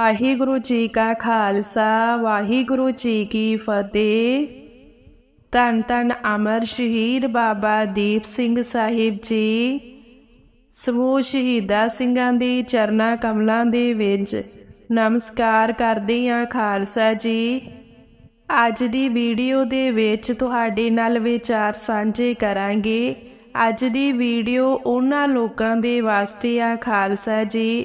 ਵਾਹਿਗੁਰੂ ਜੀ ਕਾ ਖਾਲਸਾ, ਵਾਹਿਗੁਰੂ ਜੀ ਕੀ ਫਤਿਹ। ਧੰਨ ਧੰਨ ਅਮਰ ਸ਼ਹੀਦ ਬਾਬਾ ਦੀਪ ਸਿੰਘ ਸਾਹਿਬ ਜੀ। ਸਮੂਹ ਸ਼ਹੀਦਾਂ ਸਿੰਘਾਂ ਦੀ ਚਰਨਾ ਕਮਲਾਂ ਦੇ ਵਿੱਚ ਨਮਸਕਾਰ ਕਰਦੇ ਹਾਂ ਖਾਲਸਾ ਜੀ। ਅੱਜ ਦੀ ਵੀਡੀਓ ਦੇ ਵਿੱਚ ਤੁਹਾਡੇ ਨਾਲ ਵਿਚਾਰ ਸਾਂਝੇ ਕਰਾਂਗੇ। ਅੱਜ ਦੀ ਵੀਡੀਓ ਉਹਨਾਂ ਲੋਕਾਂ ਦੇ ਵਾਸਤੇ ਆ ਖਾਲਸਾ ਜੀ।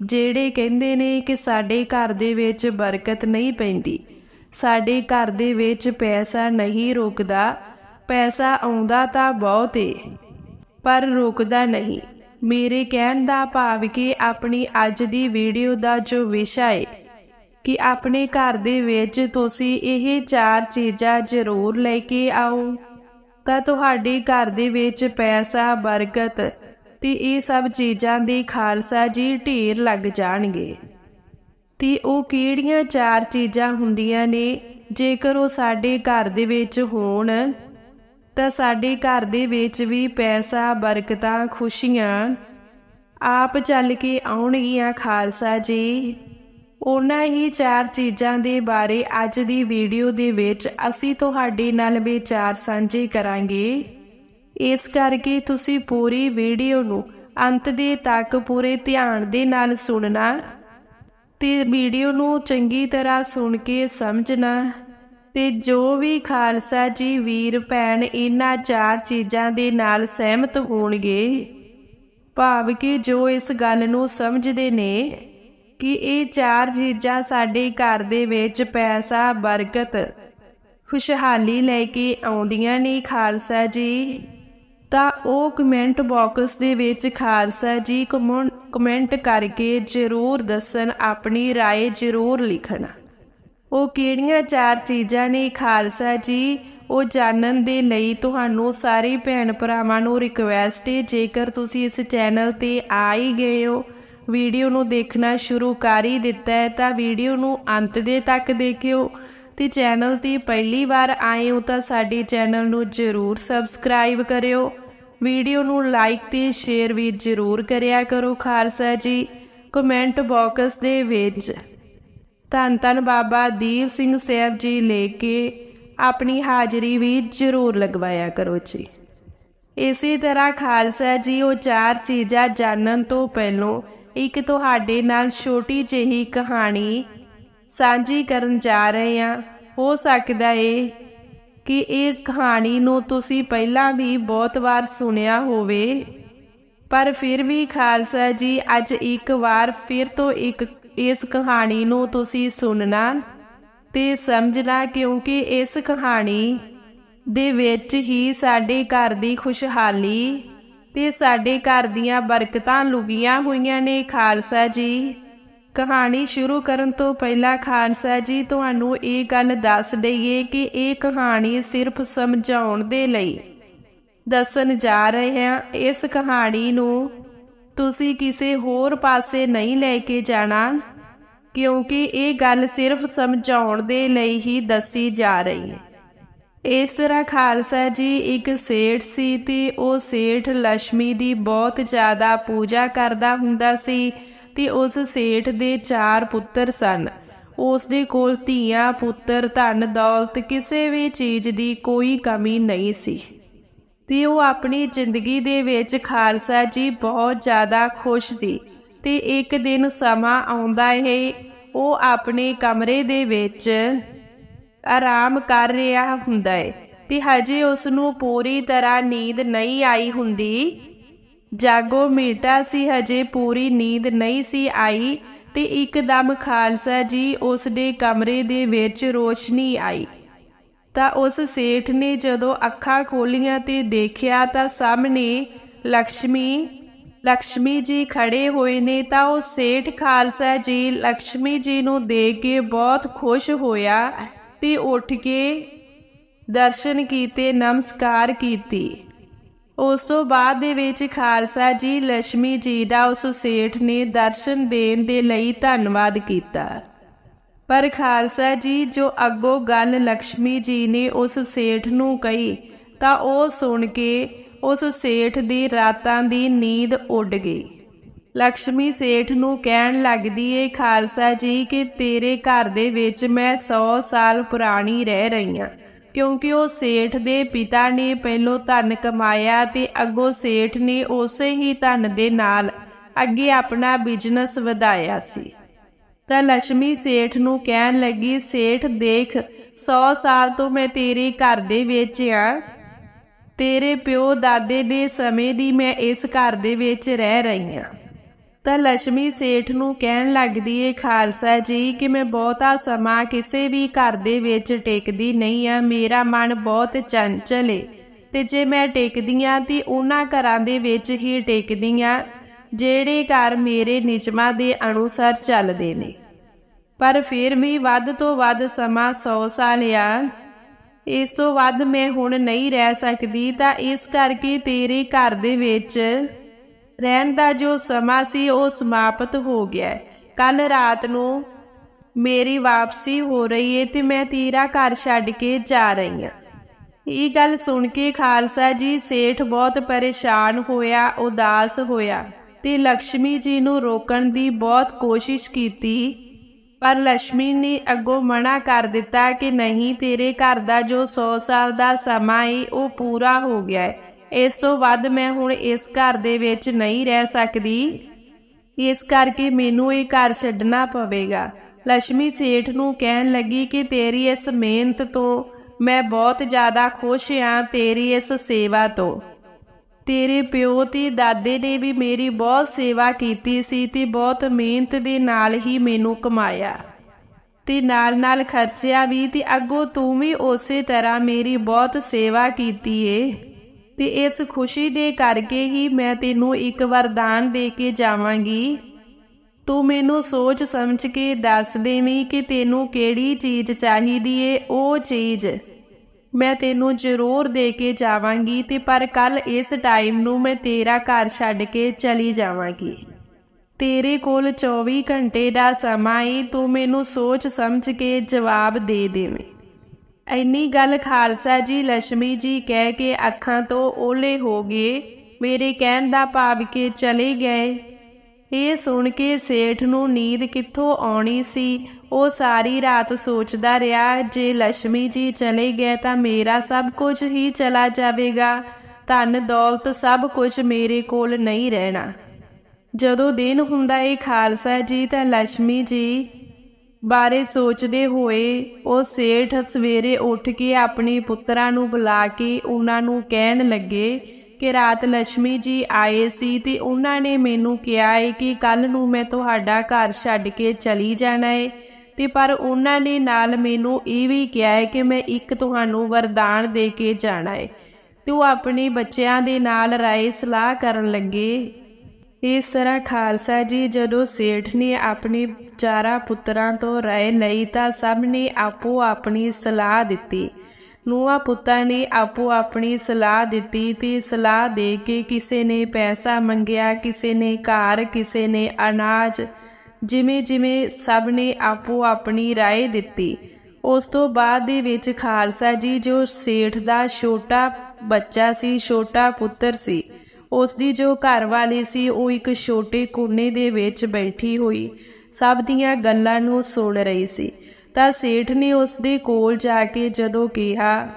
ਜਿਹੜੇ ਕਹਿੰਦੇ ਨੇ ਕਿ ਸਾਡੇ ਘਰ ਦੇ ਵਿੱਚ ਬਰਕਤ ਨਹੀਂ ਪੈਂਦੀ। ਸਾਡੇ ਘਰ ਦੇ ਵਿੱਚ ਪੈਸਾ ਨਹੀਂ ਰੁਕਦਾ। ਪੈਸਾ ਆਉਂਦਾ ਤਾਂ ਬਹੁਤ ਏ, ਪਰ ਰੁਕਦਾ ਨਹੀਂ। ਮੇਰੇ ਕਹਿਣ ਦਾ ਭਾਵ ਕਿ ਆਪਣੀ ਅੱਜ ਦੀ ਵੀਡੀਓ ਦਾ ਜੋ ਵਿਸ਼ਾ ਹੈ ਕਿ ਆਪਣੇ ਘਰ ਦੇ ਵਿੱਚ ਤੁਸੀਂ ਇਹ ਚਾਰ ਚੀਜ਼ਾਂ ਜ਼ਰੂਰ ਲੈ ਕੇ ਆਓ, ਤਾਂ ਤੁਹਾਡੇ ਘਰ ਦੇ ਵਿੱਚ ਪੈਸਾ, ਬਰਕਤ ਤੇ ਇਹ ਸਭ ਚੀਜ਼ਾਂ ਦੇ ਖਾਲਸਾ ਜੀ ਢੇਰ ਲੱਗ ਜਾਣਗੇ। ਤੇ ਉਹ ਕਿਹੜੀਆਂ ਚਾਰ ਚੀਜ਼ਾਂ ਹੁੰਦੀਆਂ ਨੇ? ਜੇਕਰ ਉਹ ਸਾਡੇ ਘਰ ਦੇ ਵਿੱਚ ਹੋਣ, ਤਾਂ ਸਾਡੇ ਘਰ ਦੇ ਵਿੱਚ ਵੀ ਪੈਸਾ, ਬਰਕਤਾਂ, ਖੁਸ਼ੀਆਂ ਆਪ ਚੱਲ ਕੇ ਆਉਣਗੀਆਂ ਖਾਲਸਾ ਜੀ। ਉਹਨਾਂ ਹੀ ਚਾਰ ਚੀਜ਼ਾਂ ਦੇ ਬਾਰੇ ਅੱਜ ਦੀ ਵੀਡੀਓ ਦੇ ਵਿੱਚ ਅਸੀਂ ਤੁਹਾਡੇ ਨਾਲ ਵਿਚਾਰ ਸਾਂਝੇ ਕਰਾਂਗੇ। ਇਸ ਕਰਕੇ ਤੁਸੀਂ ਪੂਰੀ ਵੀਡੀਓ ਨੂੰ ਅੰਤ ਦੇ ਤੱਕ ਪੂਰੇ ਧਿਆਨ ਦੇ ਨਾਲ ਸੁਣਨਾ ਤੇ ਵੀਡੀਓ ਨੂੰ ਚੰਗੀ ਤਰ੍ਹਾਂ ਸੁਣ ਕੇ ਸਮਝਣਾ ਤੇ ਜੋ ਵੀ ਖਾਲਸਾ ਜੀ ਵੀਰ, ਭੈਣ ਇਹਨਾਂ ਚਾਰ ਚੀਜ਼ਾਂ ਦੇ ਨਾਲ ਸਹਿਮਤ ਹੋਣਗੇ, ਭਾਵ ਕਿ ਜੋ ਇਸ ਗੱਲ ਨੂੰ ਸਮਝਦੇ ਨੇ ਕਿ ਇਹ ਚਾਰ ਚੀਜ਼ਾਂ ਸਾਡੇ ਘਰ ਦੇ ਵਿੱਚ ਪੈਸਾ, ਬਰਕਤ, ਖੁਸ਼ਹਾਲੀ ਲੈ ਕੇ ਆਉਂਦੀਆਂ ਨੇ ਖਾਲਸਾ ਜੀ। ਤਾਂ ਉਹ ਕਮੈਂਟ ਬਾਕਸ ਦੇ ਵਿੱਚ ਖਾਲਸਾ ਜੀ ਕਮਨ- ਕਮੈਂਟ ਕਰਕੇ ਜ਼ਰੂਰ ਦੱਸਣ ਆਪਣੀ رائے ਜ਼ਰੂਰ ਲਿਖਣਾ ਉਹ ਕਿਹੜੀਆਂ ਚਾਰ ਚੀਜ਼ਾਂ ਨੇ ਖਾਲਸਾ ਜੀ ਉਹ ਜਾਣਨ ਦੇ ਲਈ ਤੁਹਾਨੂੰ ਸਾਰੇ ਭੈਣ ਭਰਾਵਾਂ ਨੂੰ ਰਿਕਵੈਸਟ ਹੈ ਜੇਕਰ ਤੁਸੀਂ ਇਸ ਚੈਨਲ ਤੇ ਆ ਹੀ ਗਏ ਹੋ ਵੀਡੀਓ ਨੂੰ ਦੇਖਣਾ ਸ਼ੁਰੂ ਕਰ ਹੀ ਦਿੱਤਾ ਹੈ ਤਾਂ ਵੀਡੀਓ ਨੂੰ ਅੰਤ ਦੇ ਤੱਕ ਦੇਖਿਓ ਤੇ ਚੈਨਲ ਤੇ ਪਹਿਲੀ ਵਾਰ ਆਏ ਹੋ ਤਾਂ ਸਾਡੇ ਚੈਨਲ ਨੂੰ ਜ਼ਰੂਰ ਸਬਸਕ੍ਰਾਈਬ ਕਰਿਓ। ਵੀਡੀਓ ਨੂੰ ਲਾਈਕ ਤੇ ਸ਼ੇਅਰ ਵੀ ਜ਼ਰੂਰ ਕਰਿਆ ਕਰੋ ਖਾਲਸਾ ਜੀ। ਕਮੈਂਟ ਬਾਕਸ ਦੇ ਵਿੱਚ ਧੰਨ ਧੰਨ ਬਾਬਾ ਦੀਪ ਸਿੰਘ ਸਾਹਿਬ ਜੀ ਲੈ ਕੇ ਆਪਣੀ ਹਾਜ਼ਰੀ ਵੀ ਜ਼ਰੂਰ ਲਗਵਾਇਆ ਕਰੋ ਜੀ। ਇਸੇ ਤਰ੍ਹਾਂ ਖਾਲਸਾ ਜੀ, ਉਹ ਚਾਰ ਚੀਜ਼ਾਂ ਜਾਣਨ ਤੋਂ ਪਹਿਲਾਂ ਇੱਕ ਤੁਹਾਡੇ ਨਾਲ ਛੋਟੀ ਜਿਹੀ ਕਹਾਣੀ ਸਾਂਝੀ ਕਰਨ ਜਾ ਰਹੇ ਹਾਂ। ਹੋ ਸਕਦਾ ਏ ਕਿ ਇਹ ਕਹਾਣੀ ਨੂੰ ਤੁਸੀਂ ਪਹਿਲਾਂ ਵੀ ਬਹੁਤ ਵਾਰ ਸੁਣਿਆ ਹੋਵੇ। ਪਰ ਫਿਰ ਵੀ ਖਾਲਸਾ ਜੀ, ਅੱਜ ਇੱਕ ਵਾਰ ਫਿਰ ਤੋਂ ਇੱਕ ਇਸ ਕਹਾਣੀ ਨੂੰ ਤੁਸੀਂ ਸੁਣਨਾ ਤੇ ਸਮਝਣਾ ਕਿਉਂਕਿ ਇਸ ਕਹਾਣੀ ਦੇ ਵਿੱਚ ਹੀ ਸਾਡੇ ਘਰ ਦੀ ਖੁਸ਼ਹਾਲੀ ਤੇ ਸਾਡੇ ਘਰ ਦੀਆਂ ਬਰਕਤਾਂ ਲੁਕੀਆਂ ਹੋਈਆਂ ਨੇ ਖਾਲਸਾ ਜੀ। ਕਹਾਣੀ ਸ਼ੁਰੂ ਕਰਨ ਤੋਂ ਪਹਿਲਾਂ ਖਾਲਸਾ ਜੀ, ਤੁਹਾਨੂੰ ਇਹ ਗੱਲ ਦੱਸ ਦਈਏ ਕਿ ਇਹ ਕਹਾਣੀ ਸਿਰਫ ਸਮਝਾਉਣ ਦੇ ਲਈ ਦੱਸਣ ਜਾ ਰਹੇ ਹਾਂ। ਇਸ ਕਹਾਣੀ ਨੂੰ ਤੁਸੀਂ ਕਿਸੇ ਹੋਰ ਪਾਸੇ ਨਹੀਂ ਲੈ ਕੇ ਜਾਣਾ, ਕਿਉਂਕਿ ਇਹ ਗੱਲ ਸਿਰਫ ਸਮਝਾਉਣ ਦੇ ਲਈ ਹੀ ਦੱਸੀ ਜਾ ਰਹੀ ਹੈ। ਇਸ ਤਰ੍ਹਾਂ ਖਾਲਸਾ ਜੀ ਇੱਕ ਸੇਠ ਸੀ ਤੇ ਉਹ ਸੇਠ ਲక్ష్ਮੀ ਦੀ ਬਹੁਤ ਜ਼ਿਆਦਾ ਪੂਜਾ ਕਰਦਾ ਹੁੰਦਾ ਸੀ। ਤੇ ਉਸ ਸੇਠ ਦੇ ਚਾਰ ਪੁੱਤਰ ਸਨ। ਉਸ ਦੇ ਕੋਲ ਧੀਆਂ, ਪੁੱਤਰ, ਧਨ, ਦੌਲਤ ਕਿਸੇ ਵੀ ਚੀਜ਼ ਦੀ ਕੋਈ ਕਮੀ ਨਹੀਂ ਸੀ। ਤੇ ਉਹ ਆਪਣੀ ਜ਼ਿੰਦਗੀ ਦੇ ਵਿੱਚ ਖਾਲਸਾ ਜੀ ਬਹੁਤ ਜ਼ਿਆਦਾ ਖੁਸ਼ ਸੀ ਤੇ ਇੱਕ ਦਿਨ ਸਮਾਂ ਆਉਂਦਾ ਹੈ, ਉਹ ਆਪਣੇ ਕਮਰੇ ਦੇ ਵਿੱਚ ਆਰਾਮ ਕਰ ਰਿਹਾ ਹੁੰਦਾ ਹੈ ਤੇ ਹਜੇ ਉਸ ਨੂੰ ਪੂਰੀ ਤਰ੍ਹਾਂ ਨੀਂਦ ਨਹੀਂ ਆਈ ਹੁੰਦੀ। ਜਾਗੋ ਮੀਟਾ ਸੀ, ਹਜੇ ਪੂਰੀ ਨੀਂਦ ਨਹੀਂ ਸੀ ਆਈ ਤੇ ਇੱਕਦਮ ਖਾਲਸਾ ਜੀ ਉਸ ਦੇ ਕਮਰੇ ਦੇ ਵਿੱਚ ਰੋਸ਼ਨੀ ਆਈ। ਤਾਂ ਉਸ ਸੇਠ ਨੇ ਜਦੋਂ ਅੱਖਾਂ ਖੋਲੀਆਂ ਤੇ ਦੇਖਿਆ ਤਾਂ ਸਾਹਮਣੇ ਲక్ష్ਮੀ ਲక్ష్ਮੀ ਜੀ ਖੜੇ ਹੋਏ ਨੇ ਤਾਂ ਉਹ ਸੇਠ ਖਾਲਸਾ ਜੀ ਲక్ష్ਮੀ ਜੀ ਨੂੰ ਦੇਖ ਕੇ ਬਹੁਤ ਖੁਸ਼ ਹੋਇਆ ਤੇ ਉੱਠ ਕੇ ਦਰਸ਼ਨ ਕੀਤੇ, ਨਮਸਕਾਰ ਕੀਤੀ। ਉਸ ਤੋਂ ਬਾਅਦ ਦੇ ਵਿੱਚ ਖਾਲਸਾ ਜੀ ਲక్ష్ਮੀ ਜੀ ਦਾ ਉਸ ਸੇਠ ਨੇ ਦਰਸ਼ਨ ਦੇਣ ਦੇ ਲਈ ਧੰਨਵਾਦ ਕੀਤਾ। ਪਰ ਖਾਲਸਾ ਜੀ ਜੋ ਅੱਗੋਂ ਗੱਲ ਲక్ష్ਮੀ ਜੀ ਨੇ ਉਸ ਸੇਠ ਨੂੰ ਕਹੀ, ਤਾਂ ਉਹ ਸੁਣ ਕੇ ਉਸ ਸੇਠ ਦੀ ਰਾਤਾਂ ਦੀ ਨੀਂਦ ਉੱਡ ਗਈ। ਲక్ష్ਮੀ ਸੇਠ ਨੂੰ ਕਹਿਣ ਲੱਗਦੀ ਏ, ਖਾਲਸਾ ਜੀ, ਕਿ ਤੇਰੇ ਘਰ ਦੇ ਵਿੱਚ ਮੈਂ 100 ਸਾਲ ਪੁਰਾਣੀ ਰਹਿ ਰਹੀ ਹਾਂ ਕਿਉਂਕਿ ਉਹ ਸੇਠ ਦੇ ਪਿਤਾ ਨੇ ਪਹਿਲੋਂ ਧਨ ਕਮਾਇਆ ਤੇ ਅੱਗੋਂ ਸੇਠ ਨੇ ਉਸੇ ਹੀ ਧਨ ਦੇ ਨਾਲ ਅੱਗੇ ਆਪਣਾ ਬਿਜ਼ਨਸ ਵਧਾਇਆ ਸੀ। ਤਾਂ ਲక్ష్ਮੀ ਸੇਠ ਨੂੰ ਕਹਿਣ ਲੱਗੀ, ਸੇਠ, ਦੇਖ 100 ਸਾਲ ਤੋਂ ਮੈਂ ਤੇਰੇ ਘਰ ਦੇ ਵਿੱਚ ਆ। ਤੇਰੇ ਪਿਓ ਦਾਦੇ ਦੇ ਸਮੇਂ ਦੀ ਮੈਂ ਇਸ ਘਰ ਦੇ ਵਿੱਚ ਰਹਿ ਰਹੀ ਹਾਂ ਤਾਂ ਲక్ష్ਮੀ ਸੇਠ ਨੂੰ ਕਹਿਣ ਲੱਗਦੀ ਏ, ਖਾਲਸਾ ਜੀ ਕਿ ਮੈਂ ਬਹੁਤਾ ਸਮਾਂ ਕਿਸੇ ਵੀ ਘਰ ਦੇ ਵਿੱਚ ਟਿਕਦੀ ਨਹੀਂ ਆ, ਮੇਰਾ ਮਨ ਬਹੁਤ ਚੰਚਲ ਏ। ਤੇ ਜੇ ਮੈਂ ਟਿਕਦੀ ਆ, ਤੇ ਉਹਨਾਂ ਘਰਾਂ ਦੇ ਵਿੱਚ ਹੀ ਟਿਕਦੀ ਆ, ਜਿਹੜੇ ਘਰ ਮੇਰੇ ਨਿਯਮਾਂ ਦੇ ਅਨੁਸਾਰ ਚੱਲਦੇ ਨੇ। ਪਰ ਫਿਰ ਵੀ ਵੱਧ ਤੋਂ ਵੱਧ ਸਮਾਂ 100 ਸਾਲ ਆ। ਇਸ ਤੋਂ ਵੱਧ ਮੈਂ ਹੁਣ ਨਹੀਂ ਰਹਿ ਸਕਦੀ, ਤਾਂ ਇਸ ਕਰਕੇ ਤੇਰੇ ਘਰ ਦੇ ਵਿੱਚ ਰਹਿਣ ਦਾ ਜੋ ਸਮਾਂ ਸੀ, ਉਹ ਸਮਾਪਤ ਹੋ ਗਿਆ। ਕੱਲ ਰਾਤ ਨੂੰ ਮੇਰੀ ਵਾਪਸੀ ਹੋ ਰਹੀ ਹੈ ਤੇ ਮੈਂ ਤੇਰਾ ਘਰ ਛੱਡ ਕੇ ਜਾ ਰਹੀ ਹਾਂ ਇਹ ਗੱਲ ਸੁਣ ਕੇ ਖਾਲਸਾ ਜੀ ਸੇਠ ਬਹੁਤ ਪਰੇਸ਼ਾਨ ਹੋਇਆ, ਉਦਾਸ ਹੋਇਆ ਤੇ ਲక్ష్ਮੀ ਜੀ ਨੂੰ ਰੋਕਣ ਦੀ ਬਹੁਤ ਕੋਸ਼ਿਸ਼ ਕੀਤੀ, ਪਰ ਲక్ష్ਮੀ ਨੇ ਅੱਗੋਂ ਮਨਾ ਕਰ ਦਿੱਤਾ ਕਿ ਨਹੀਂ, ਤੇਰੇ ਘਰ ਦਾ ਜੋ 100 ਸਾਲ ਦਾ ਸਮਾਂ ਹੈ ਉਹ ਪੂਰਾ ਹੋ ਗਿਆ ਹੈ ਇਸ ਤੋਂ ਵੱਧ ਮੈਂ ਹੁਣ ਇਸ ਘਰ ਦੇ ਵਿੱਚ ਨਹੀਂ ਰਹਿ ਸਕਦੀ। ਇਸ ਕਰਕੇ ਮੈਨੂੰ ਇਹ ਘਰ ਛੱਡਣਾ ਪਵੇਗਾ। ਲక్ష్ਮੀ ਸੇਠ ਨੂੰ ਕਹਿਣ ਲੱਗੀ ਕਿ ਤੇਰੀ ਇਸ ਮਿਹਨਤ ਤੋਂ ਮੈਂ ਬਹੁਤ ਜ਼ਿਆਦਾ ਖੁਸ਼ ਹਾਂ, ਤੇਰੀ ਇਸ ਸੇਵਾ ਤੋਂ। ਤੇਰੇ ਪਿਓ ਤੇ ਦਾਦੇ ਨੇ ਵੀ ਮੇਰੀ ਬਹੁਤ ਸੇਵਾ ਕੀਤੀ ਸੀ ਤੇ ਬਹੁਤ ਮਿਹਨਤ ਦੇ ਨਾਲ ਹੀ ਮੈਨੂੰ ਕਮਾਇਆ। ਤੇ ਨਾਲ ਨਾਲ ਖਰਚਿਆ ਵੀ ਤੇ ਅੱਗੋਂ ਤੂੰ ਵੀ ਉਸੇ ਤਰ੍ਹਾਂ ਮੇਰੀ ਬਹੁਤ ਸੇਵਾ ਕੀਤੀ ਏ। ਤੇ ਇਸ ਖੁਸ਼ੀ ਦੇ ਕਰਕੇ ਹੀ ਮੈਂ ਤੈਨੂੰ ਇੱਕ ਵਰਦਾਨ ਦੇ ਕੇ ਜਾਵਾਂਗੀ। ਤੂੰ ਮੈਨੂੰ ਸੋਚ ਸਮਝ ਕੇ ਦੱਸ ਦੇਵੀਂ ਕਿ ਤੈਨੂੰ ਕਿਹੜੀ ਚੀਜ਼ ਚਾਹੀਦੀ ਏ, ਉਹ ਚੀਜ਼। ਮੈਂ ਤੈਨੂੰ ਜ਼ਰੂਰ ਦੇ ਕੇ ਜਾਵਾਂਗੀ ਤੇ ਪਰ ਕੱਲ ਇਸ ਟਾਈਮ ਨੂੰ ਮੈਂ ਤੇਰਾ ਘਰ ਛੱਡ ਕੇ ਚਲੀ ਜਾਵਾਂਗੀ। ਤੇਰੇ ਕੋਲ 24 ਘੰਟੇ ਦਾ ਸਮਾਂ ਏ ਤੂੰ ਮੈਨੂੰ ਸੋਚ ਸਮਝ ਕੇ ਜਵਾਬ ਦੇ ਦੇਵੇਂ। ਇੰਨੀ ਗੱਲ ਖਾਲਸਾ ਜੀ ਲక్ష్ਮੀ ਜੀ ਕਹਿ ਕੇ ਅੱਖਾਂ ਤੋਂ ਓਲੇ ਹੋ ਗਏ। ਮੇਰੇ ਕਹਿਣ ਦਾ ਭਾਵ ਕਿ ਚਲੇ ਗਏ। ਇਹ ਸੁਣ ਕੇ ਸੇਠ ਨੂੰ ਨੀਂਦ ਕਿੱਥੋਂ ਆਉਣੀ ਸੀ? ਉਹ ਸਾਰੀ ਰਾਤ ਸੋਚਦਾ ਰਿਹਾ, ਜੇ ਲక్ష్ਮੀ ਜੀ ਚਲੇ ਗਏ ਤਾਂ ਮੇਰਾ ਸਭ ਕੁਝ ਹੀ ਚਲਾ ਜਾਵੇਗਾ। ਧਨ ਦੌਲਤ ਸਭ ਕੁਝ ਮੇਰੇ ਕੋਲ ਨਹੀਂ ਰਹਿਣਾ। ਜਦੋਂ ਦਿਨ ਹੁੰਦਾ ਏ ਖਾਲਸਾ ਜੀ ਤਾਂ ਲక్ష్ਮੀ ਜੀ ਬਾਰੇ ਸੋਚਦੇ ਹੋਏ ਉਹ ਸੇਠ ਸਵੇਰੇ ਉੱਠ ਕੇ ਆਪਣੇ ਪੁੱਤਰਾਂ ਨੂੰ ਬੁਲਾ ਕੇ ਉਹਨਾਂ ਨੂੰ ਕਹਿਣ ਲੱਗੇ ਕਿ ਰਾਤ ਲక్ష్ਮੀ ਜੀ ਆਏ ਸੀ ਤੇ ਉਹਨਾਂ ਨੇ ਮੈਨੂੰ ਕਿਹਾ ਹੈ ਕਿ ਕੱਲ ਨੂੰ ਮੈਂ ਤੁਹਾਡਾ ਘਰ ਛੱਡ ਕੇ ਚਲੀ ਜਾਣਾ ਹੈ ਤੇ ਪਰ ਉਹਨਾਂ ਨੇ ਨਾਲ ਮੈਨੂੰ ਇਹ ਵੀ ਕਿਹਾ ਹੈ ਕਿ ਮੈਂ ਇੱਕ ਤੁਹਾਨੂੰ ਵਰਦਾਨ ਦੇ ਕੇ ਜਾਣਾ ਹੈ ਤੇ ਉਹ ਆਪਣੇ ਬੱਚਿਆਂ ਦੇ ਨਾਲ ਰਾਏ ਸਲਾਹ ਕਰਨ ਲੱਗੇ ਇਸ ਤਰ੍ਹਾਂ ਖਾਲਸਾ ਜੀ ਜਦੋਂ ਸੇਠ ਨੇ ਆਪਣੇ ਚਾਰਾਂ ਪੁੱਤਰਾਂ ਤੋਂ ਰਾਏ ਲਈ ਤਾਂ ਸਭ ਨੇ ਆਪੋ ਆਪਣੀ ਸਲਾਹ ਦਿੱਤੀ। ਨੂਆ ਪੁੱਤਾਂ ਨੇ ਆਪੋ ਆਪਣੀ ਸਲਾਹ ਦਿੱਤੀ ਤੇ ਸਲਾਹ ਦੇ ਕੇ ਕਿਸੇ ਨੇ ਪੈਸਾ ਮੰਗਿਆ, ਕਿਸੇ ਨੇ ਘਰ, ਕਿਸੇ ਨੇ ਅਨਾਜ, ਜਿਵੇਂ ਜਿਵੇਂ ਸਭ ਨੇ ਆਪੋ ਆਪਣੀ ਰਾਏ ਦਿੱਤੀ। ਉਸ ਤੋਂ ਬਾਅਦ ਦੇ ਵਿੱਚ ਖਾਲਸਾ ਜੀ ਜੋ ਸੇਠ ਦਾ ਛੋਟਾ ਬੱਚਾ ਸੀ, ਛੋਟਾ ਪੁੱਤਰ ਸੀ ਉਸ ਦੀ ਜੋ ਘਰ ਵਾਲੀ ਸੀ, ਉਹ ਇੱਕ ਛੋਟੇ ਕੋਨੇ ਦੇ ਵਿੱਚ ਬੈਠੀ ਹੋਈ ਸਭ ਦੀਆਂ ਗੱਲਾਂ ਨੂੰ ਸੁਣ ਰਹੀ ਸੀ। ਤਾਂ ਸੇਠ ਨੇ ਉਸ ਦੇ ਕੋਲ ਜਾ ਕੇ ਜਦੋਂ ਕਿਹਾ,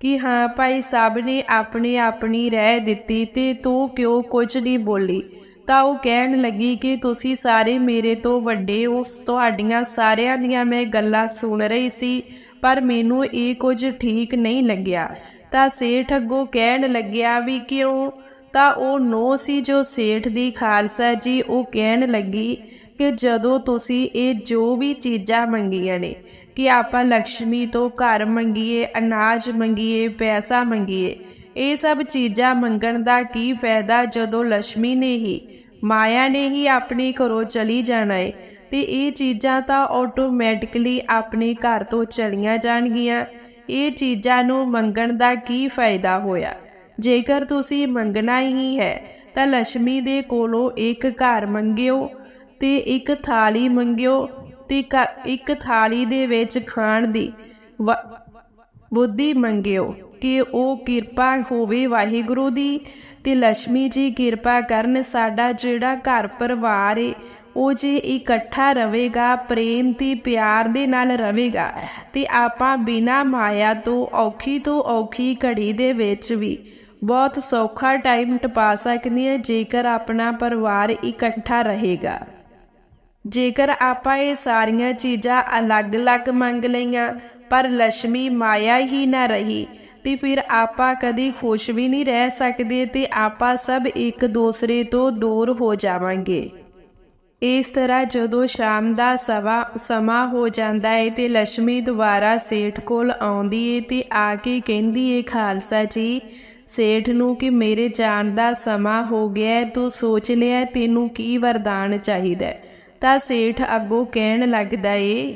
ਕਿ ਹਾਂ ਭਾਈ ਸਾਹਿਬ ਨੇ ਆਪਣੇ ਆਪਣੀ ਰਹਿ ਦਿੱਤੀ ਤੇ ਤੂੰ ਕਿਉਂ ਕੁਝ ਨਹੀਂ ਬੋਲੀ? ਤਾਂ ਉਹ ਕਹਿਣ ਲੱਗੀ ਕਿ ਤੁਸੀਂ ਸਾਰੇ ਮੇਰੇ ਤੋਂ ਵੱਡੇ ਹੋ, ਤੁਹਾਡੀਆਂ ਸਾਰਿਆਂ ਦੀਆਂ ਮੈਂ ਗੱਲਾਂ ਸੁਣ ਰਹੀ ਸੀ, ਪਰ ਮੈਨੂੰ ਇਹ ਕੁਝ ਠੀਕ ਨਹੀਂ ਲੱਗਿਆ। ਤਾਂ ਸੇਠ ਅੱਗੋਂ ਕਹਿਣ ਲੱਗਿਆ ਵੀ ਕਿਉਂ ਤਾਂ ਉਹ ਨੋ ਸੀ ਜੋ ਸੇਠ ਦੀ ਖਾਲਸਾ ਜੀ ਉਹ ਕਹਿਣ ਲੱਗੀ ਕਿ ਜਦੋਂ ਤੁਸੀਂ ਇਹ ਜੋ ਵੀ ਚੀਜ਼ਾਂ ਮੰਗੀਆਂ ਨੇ, ਕਿ ਆਪਾਂ ਲక్ష్ਮੀ ਤੋਂ ਘਰ ਮੰਗੀਏ, ਅਨਾਜ ਮੰਗੀਏ, ਪੈਸਾ ਮੰਗੀਏ, ਇਹ ਸਭ ਚੀਜ਼ਾਂ ਮੰਗਣ ਦਾ ਕੀ ਫਾਇਦਾ ਜਦੋਂ ਲక్ష్ਮੀ ਨੇ ਹੀ, ਮਾਇਆ ਨੇ ਹੀ ਆਪਣੇ ਘਰੋਂ ਚਲੀ ਜਾਣਾ ਏ, ਤੇ ਇਹ ਚੀਜ਼ਾਂ ਤਾਂ ਆਟੋਮੈਟਿਕਲੀ ਆਪਣੇ ਘਰ ਤੋਂ ਚਲੀਆਂ ਜਾਣਗੀਆਂ। ਇਹ ਚੀਜ਼ਾਂ ਨੂੰ ਮੰਗਣ ਦਾ ਕੀ ਫਾਇਦਾ ਹੋਇਆ? ਜੇਕਰ ਤੁਸੀਂ ਮੰਗਣਾ ਹੀ ਹੈ, ਤਾਂ ਲక్ష్ਮੀ ਦੇ ਕੋਲੋਂ ਇੱਕ ਘਰ ਮੰਗਿਓ ਤੇ ਇੱਕ ਥਾਲੀ ਮੰਗਿਓ ਤੇ ਇੱਕ ਥਾਲੀ ਦੇ ਵਿੱਚ ਖਾਣ ਦੀ ਬੁੱਧੀ ਮੰਗਿਓ ਕਿ ਉਹ ਕਿਰਪਾ ਹੋਵੇ ਵਾਹਿਗੁਰੂ ਦੀ ਤੇ ਲక్ష్ਮੀ ਜੀ ਕਿਰਪਾ ਕਰਨ, ਸਾਡਾ ਜਿਹੜਾ ਘਰ ਪਰਿਵਾਰ ਏ, ਉਹ ਜੇ ਇਕੱਠਾ ਰਹੇਗਾ, ਪ੍ਰੇਮ ਤੇ ਪਿਆਰ ਦੇ ਨਾਲ ਰਹੇਗਾ, ਤੇ ਆਪਾਂ ਬਿਨਾ ਮਾਇਆ ਤੋਂ ਔਖੀ ਤੋਂ ਔਖੀ ਘੜੀ ਦੇ ਵਿੱਚ ਵੀ ਬਹੁਤ ਸੌਖਾ ਟਾਈਮ ਟਪਾ ਸਕਦੀ ਹੈ, ਜੇਕਰ ਆਪਣਾ ਪਰਿਵਾਰ ਇਕੱਠਾ ਰਹੇਗਾ। ਜੇਕਰ ਆਪਾਂ ਇਹ ਸਾਰੀਆਂ ਚੀਜ਼ਾਂ ਅਲੱਗ-ਅਲੱਗ ਮੰਗ ਲਈਆਂ, ਪਰ ਲక్ష్ਮੀ ਮਾਇਆ ਹੀ ਨਾ ਰਹੀ, ਤੇ ਫਿਰ ਆਪਾਂ ਕਦੀ ਖੁਸ਼ ਵੀ ਨਹੀਂ ਰਹਿ ਸਕਦੇ ਤੇ ਆਪਾਂ ਸਭ ਇੱਕ ਦੂਸਰੇ ਤੋਂ ਦੂਰ ਹੋ ਜਾਵਾਂਗੇ। ਇਸ ਤਰ੍ਹਾਂ ਜਦੋਂ ਸ਼ਾਮ ਦਾ ਸਵਾ, ਸਮਾਂ ਹੋ ਜਾਂਦਾ ਹੈ ਤੇ ਲక్ష్ਮੀ ਦੁਬਾਰਾ ਸੇਠ ਕੋਲ ਆਉਂਦੀ ਹੈ ਤੇ ਆ ਕੇ ਕਹਿੰਦੀ ਹੈ, ਖਾਲਸਾ ਜੀ ਸੇਠ ਨੂੰ ਕਿ ਮੇਰੇ ਜਾਣ ਦਾ ਸਮਾਂ ਹੋ ਗਿਆ ਤੂੰ ਸੋਚ ਲਿਆ ਤੈਨੂੰ ਕੀ ਵਰਦਾਨ ਚਾਹੀਦਾ ਤਾਂ ਸੇਠ ਅੱਗੋਂ ਕਹਿਣ ਲੱਗਦਾ ਏ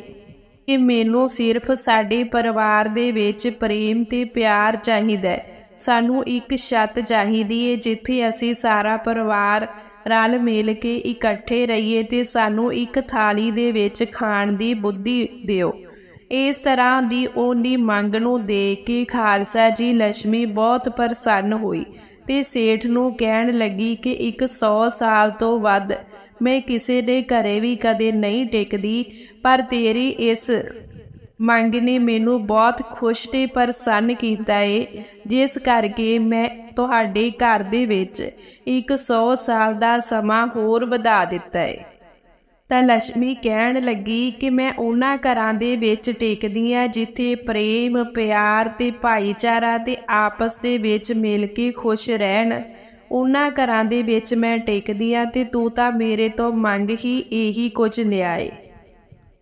ਕਿ ਮੈਨੂੰ ਸਿਰਫ ਸਾਡੇ ਪਰਿਵਾਰ ਦੇ ਵਿੱਚ ਪ੍ਰੇਮ ਤੇ ਪਿਆਰ ਚਾਹੀਦਾ ਹੈ। ਸਾਨੂੰ ਇੱਕ ਛੱਤ ਚਾਹੀਦੀ ਏ, ਜਿੱਥੇ ਅਸੀਂ ਸਾਰਾ ਪਰਿਵਾਰ ਰਲ ਮਿਲ ਕੇ ਇਕੱਠੇ ਰਹੀਏ ਤੇ ਸਾਨੂੰ ਇੱਕ ਥਾਲੀ ਦੇ ਵਿੱਚ ਖਾਣ ਦੀ ਬੁੱਧੀ ਦਿਓ। ਇਸ ਤਰ੍ਹਾਂ ਦੀ ਉਹਦੀ ਮੰਗ ਨੂੰ ਦੇਖ ਕੇ ਖਾਲਸਾ ਜੀ ਲక్ష్ਮੀ ਬਹੁਤ ਪ੍ਰਸੰਨ ਹੋਈ ਤੇ ਸੇਠ ਨੂੰ ਕਹਿਣ ਲੱਗੀ ਕਿ ਇੱਕ 100 ਸਾਲ ਤੋਂ ਵੱਧ ਮੈਂ ਕਿਸੇ ਦੇ ਘਰੇ ਵੀ ਕਦੇ ਨਹੀਂ ਟਿਕਦੀ, ਪਰ ਤੇਰੀ ਇਸ ਮੰਗ ਨੇ ਮੈਨੂੰ ਬਹੁਤ ਖੁਸ਼ ਤੇ ਪ੍ਰਸੰਨ ਕੀਤਾ ਏ, ਜਿਸ ਕਰਕੇ ਮੈਂ ਤੁਹਾਡੇ ਘਰ ਦੇ ਵਿੱਚ ਇੱਕ 100 ਸਾਲ ਦਾ ਸਮਾਂ ਹੋਰ ਵਧਾ ਦਿੱਤਾ ਏ। ਤਾਂ ਲక్ష్ਮੀ ਕਹਿਣ ਲੱਗੀ ਕਿ ਮੈਂ ਉਹਨਾਂ ਘਰਾਂ ਦੇ ਵਿੱਚ ਟਿਕਦੀ ਆ ਜਿੱਥੇ ਪ੍ਰੇਮ, ਪਿਆਰ ਤੇ ਭਾਈਚਾਰਾ ਤੇ ਆਪਸ ਦੇ ਵਿੱਚ ਮਿਲ ਕੇ ਖੁਸ਼ ਰਹਿਣ। ਉਹਨਾਂ ਘਰਾਂ ਦੇ ਵਿੱਚ ਮੈਂ ਟਿਕਦੀ ਆ ਤੇ ਤੂੰ ਤਾਂ ਮੇਰੇ ਤੋਂ ਮੰਗ ਹੀ ਇਹੀ ਕੁਝ ਲਿਆਏ।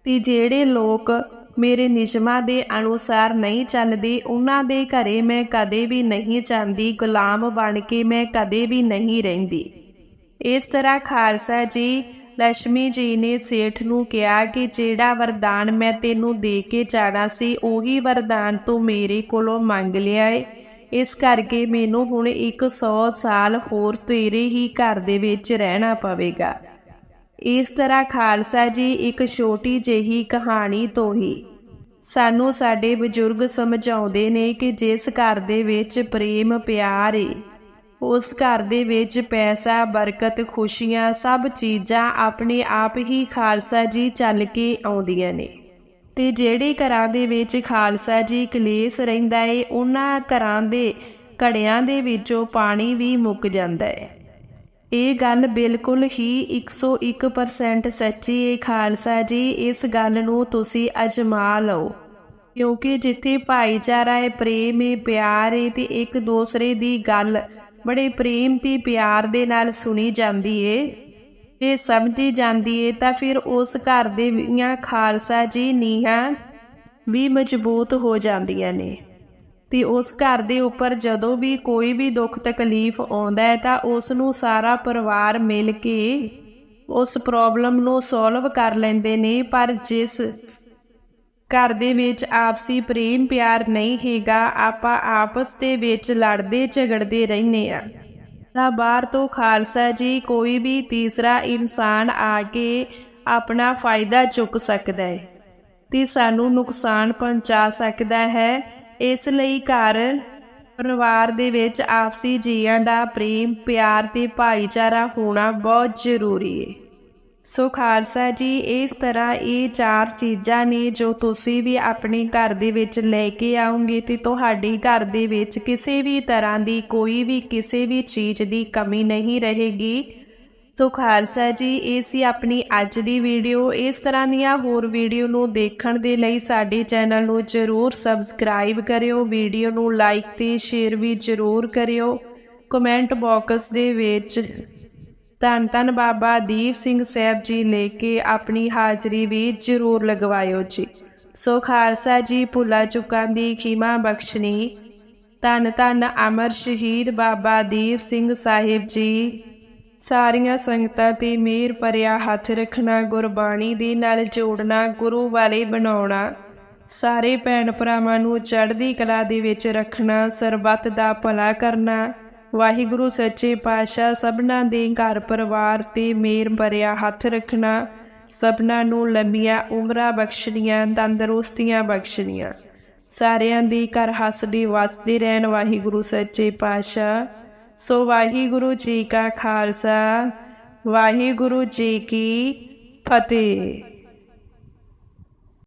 ਤੇ ਜਿਹੜੇ ਲੋਕ ਮੇਰੇ ਨਿਯਮਾਂ ਦੇ ਅਨੁਸਾਰ ਨਹੀਂ ਚੱਲਦੇ, ਉਹਨਾਂ ਦੇ ਘਰੇ ਮੈਂ ਕਦੇ ਵੀ ਨਹੀਂ ਜਾਂਦੀ। ਗੁਲਾਮ ਬਣ ਕੇ ਮੈਂ ਕਦੇ ਵੀ ਨਹੀਂ ਰਹਿੰਦੀ। ਇਸ ਤਰ੍ਹਾਂ ਖਾਲਸਾ ਜੀ ਲక్ష్ਮੀ ਜੀ ਨੇ ਸੇਠ ਨੂੰ ਕਿਹਾ ਕਿ ਜਿਹੜਾ ਵਰਦਾਨ ਮੈਂ ਤੈਨੂੰ ਦੇ ਕੇ ਜਾਣਾ ਸੀ, ਉਹੀ ਵਰਦਾਨ ਤੂੰ ਮੇਰੇ ਕੋਲੋਂ ਮੰਗ ਲਿਆ ਏ। ਇਸ ਕਰਕੇ ਮੈਨੂੰ ਹੁਣ ਇੱਕ 100 ਸਾਲ ਹੋਰ ਤੇਰੇ ਹੀ ਘਰ ਦੇ ਵਿੱਚ ਰਹਿਣਾ ਪਵੇਗਾ। ਇਸ ਤਰ੍ਹਾਂ ਖਾਲਸਾ ਜੀ ਇੱਕ ਛੋਟੀ ਜਿਹੀ ਕਹਾਣੀ ਤੋਂ ਹੀ। ਸਾਨੂੰ ਸਾਡੇ ਬਜ਼ੁਰਗ ਸਮਝਾਉਂਦੇ ਨੇ ਕਿ ਜਿਸ ਘਰ ਦੇ ਵਿੱਚ ਪ੍ਰੇਮ ਪਿਆਰ ਏ ਉਸ ਘਰ ਦੇ ਵਿੱਚ ਪੈਸਾ, ਬਰਕਤ, ਖੁਸ਼ੀਆਂ ਸਭ ਚੀਜ਼ਾਂ ਆਪਣੇ ਆਪ ਹੀ ਖਾਲਸਾ ਜੀ ਚੱਲ ਕੇ ਆਉਂਦੀਆਂ ਨੇ। ਤੇ ਜਿਹੜੇ ਘਰਾਂ ਦੇ ਵਿੱਚ ਖਾਲਸਾ ਜੀ ਕਲੇਸ਼ ਰਹਿੰਦਾ ਏ, ਉਹਨਾਂ ਘਰਾਂ ਦੇ ਘੜਿਆਂ ਦੇ ਵਿੱਚੋਂ ਪਾਣੀ ਵੀ ਮੁੱਕ ਜਾਂਦਾ ਏ। ਇਹ ਗੱਲ ਬਿਲਕੁਲ ਹੀ 101% ਸੱਚੀ ਏ ਖਾਲਸਾ ਜੀ, ਇਸ ਗੱਲ ਨੂੰ ਤੁਸੀਂ ਅਜਮਾ ਲਓ। ਕਿਉਂਕਿ ਜਿੱਥੇ ਭਾਈਚਾਰਾ ਹੈ ਪ੍ਰੇਮ ਹੈ ਪਿਆਰ ਹੈ ਤੇ ਇੱਕ ਦੂਸਰੇ ਦੀ ਗੱਲ ਬੜੇ ਪ੍ਰੇਮ ਤੇ ਪਿਆਰ ਦੇ ਨਾਲ ਸੁਣੀ ਜਾਂਦੀ ਏ। ਤੇ ਸਮਝੀ ਜਾਂਦੀ ਏ ਤਾਂ ਫਿਰ ਉਸ ਘਰ ਦੇ ਵੀਆਂ ਖਾਲਸਾ ਜੀ ਨੀਹਾਂ ਵੀ ਮਜ਼ਬੂਤ ਹੋ ਜਾਂਦੀਆਂ ਨੇ। ਤੇ ਉਸ ਘਰ ਦੇ ਉੱਪਰ ਜਦੋਂ ਵੀ ਕੋਈ ਵੀ ਦੁੱਖ ਤਕਲੀਫ ਆਉਂਦਾ ਹੈ ਤਾਂ ਉਸ ਨੂੰ ਸਾਰਾ ਪਰਿਵਾਰ ਮਿਲ ਕੇ ਉਸ ਪ੍ਰੋਬਲਮ ਨੂੰ ਸੋਲਵ ਕਰ ਲੈਂਦੇ ਨੇ। ਪਰ ਜਿਸ ਘਰ ਦੇ ਵਿੱਚ ਆਪਸੀ ਪ੍ਰੇਮ ਪਿਆਰ ਨਹੀਂ ਹੈਗਾ, ਆਪਾਂ ਆਪਸ ਦੇ ਵਿੱਚ ਲੜਦੇ ਝਗੜਦੇ ਰਹਿੰਦੇ ਆ ਤਾਂ ਬਾਹਰ ਤੋਂ ਖਾਲਸਾ ਜੀ ਕੋਈ ਵੀ ਤੀਸਰਾ ਇਨਸਾਨ ਆ ਕੇ ਆਪਣਾ ਫਾਇਦਾ ਚੁੱਕ ਸਕਦਾ ਹੈ ਤੇ ਸਾਨੂੰ ਨੁਕਸਾਨ ਪਹੁੰਚਾ ਸਕਦਾ ਹੈ। ਇਸ ਲਈ ਘਰ ਪਰਿਵਾਰ ਦੇ ਵਿੱਚ ਆਪਸੀ ਜੀਆਂ ਦਾ ਪ੍ਰੇਮ, ਪਿਆਰ ਤੇ ਭਾਈਚਾਰਾ ਹੋਣਾ ਬਹੁਤ ਜ਼ਰੂਰੀ ਹੈ। ਸੋ ਖਾਲਸਾ ਜੀ, ਇਸ ਤਰ੍ਹਾਂ ਇਹ ਚਾਰ ਚੀਜ਼ਾਂ ਨੇ ਜੋ ਤੁਸੀਂ ਵੀ ਆਪਣੇ ਘਰ ਦੇ ਵਿੱਚ ਲੈ ਕੇ ਆਉਂਗੇ ਤੇ ਤੁਹਾਡੇ ਘਰ ਦੇ ਵਿੱਚ ਕਿਸੇ ਵੀ ਤਰ੍ਹਾਂ ਦੀ ਕੋਈ ਵੀ ਕਿਸੇ ਵੀ ਚੀਜ਼ ਦੀ ਕਮੀ ਨਹੀਂ ਰਹੇਗੀ। ਸੋ ਖਾਲਸਾ ਜੀ, ਇਹ ਸੀ ਆਪਣੀ ਅੱਜ ਦੀ ਵੀਡੀਓ। ਇਸ ਤਰ੍ਹਾਂ ਦੀਆਂ ਹੋਰ ਵੀਡੀਓ ਨੂੰ ਦੇਖਣ ਦੇ ਲਈ ਸਾਡੇ ਚੈਨਲ ਨੂੰ ਜਰੂਰ ਸਬਸਕ੍ਰਾਈਬ ਕਰਿਓ, ਵੀਡੀਓ ਨੂੰ ਲਾਈਕ ਤੇ ਸ਼ੇਅਰ ਵੀ ਜਰੂਰ ਕਰਿਓ। ਕਮੈਂਟ ਬਾਕਸ ਦੇ ਵਿੱਚ ਧੰਨ ਧੰਨ ਬਾਬਾ ਦੀਪ ਸਿੰਘ ਸਾਹਿਬ ਜੀ ਲੈ ਕੇ ਆਪਣੀ ਹਾਜ਼ਰੀ ਵੀ ਜ਼ਰੂਰ ਲਗਵਾਇਓ ਜੀ। ਸੋ ਖਾਲਸਾ ਜੀ, ਭੁੱਲਾ ਚੁੱਕਾਂ ਦੀ ਖਿਮਾ ਬਖਸ਼ਣੀ। ਧੰਨ ਧੰਨ ਅਮਰ ਸ਼ਹੀਦ ਬਾਬਾ ਦੀਪ ਸਿੰਘ ਸਾਹਿਬ ਜੀ। ਸਾਰੀਆਂ ਸੰਗਤਾਂ ਤੇ ਮੇਰ ਭਰਿਆ ਹੱਥ ਰੱਖਣਾ, ਗੁਰਬਾਣੀ ਦੇ ਨਾਲ ਜੋੜਨਾ, ਗੁਰੂ ਵਾਲੇ ਬਣਾਉਣਾ, ਸਾਰੇ ਭੈਣ ਭਰਾਵਾਂ ਨੂੰ ਚੜ੍ਹਦੀ ਕਲਾ ਦੇ ਵਿੱਚ ਰੱਖਣਾ, ਸਰਬੱਤ ਦਾ ਭਲਾ ਕਰਨਾ ਵਾਹਿਗੁਰੂ ਸੱਚੇ ਪਾਤਸ਼ਾਹ ਸਭਨਾਂ ਦੇ ਘਰ ਪਰਿਵਾਰ ਤੇ ਮੇਰ ਭਰਿਆ ਹੱਥ ਰੱਖਣਾ, ਸਭਨਾਂ ਨੂੰ ਲੰਮੀਆਂ ਉਮਰਾਂ ਬਖਸ਼ਣੀਆਂ, ਤੰਦਰੁਸਤੀਆਂ ਬਖਸ਼ਣੀਆਂ। ਸਾਰਿਆਂ ਦੀ ਘਰ ਹੱਸਦੀ, ਵਸਦੇ ਰਹਿਣ ਵਾਹਿਗੁਰੂ ਸੱਚੇ ਪਾਤਸ਼ਾਹ। ਸੋ ਵਾਹਿਗੁਰੂ ਜੀ ਕਾ ਖਾਲਸਾ, ਵਾਹਿਗੁਰੂ ਜੀ ਕੀ ਫਤਿਹ।